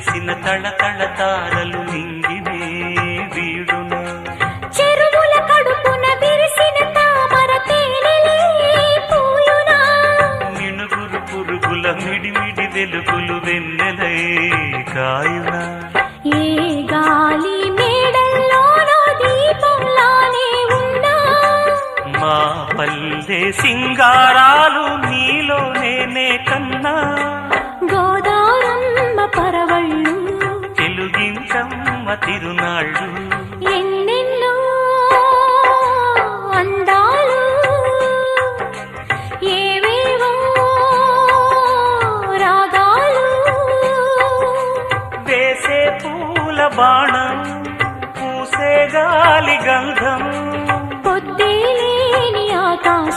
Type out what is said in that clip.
తళతళ తారలు నింగినే వీడునా. చెరువుల కడుపున విరిసిన తామర మినుగురు పురుగుల మిడిమిడి వెలుగులు వెన్నెలై కాయునా. ఏ గాలి మా పల్లె సింగారాలు నీలో తెలుగించమ్మ తిరునాళ్ళు. ఎన్నెన్నో అందాలు ఏవేవో రాగాలు. వేసే పూల బాణం పూసే గాలి గంధం.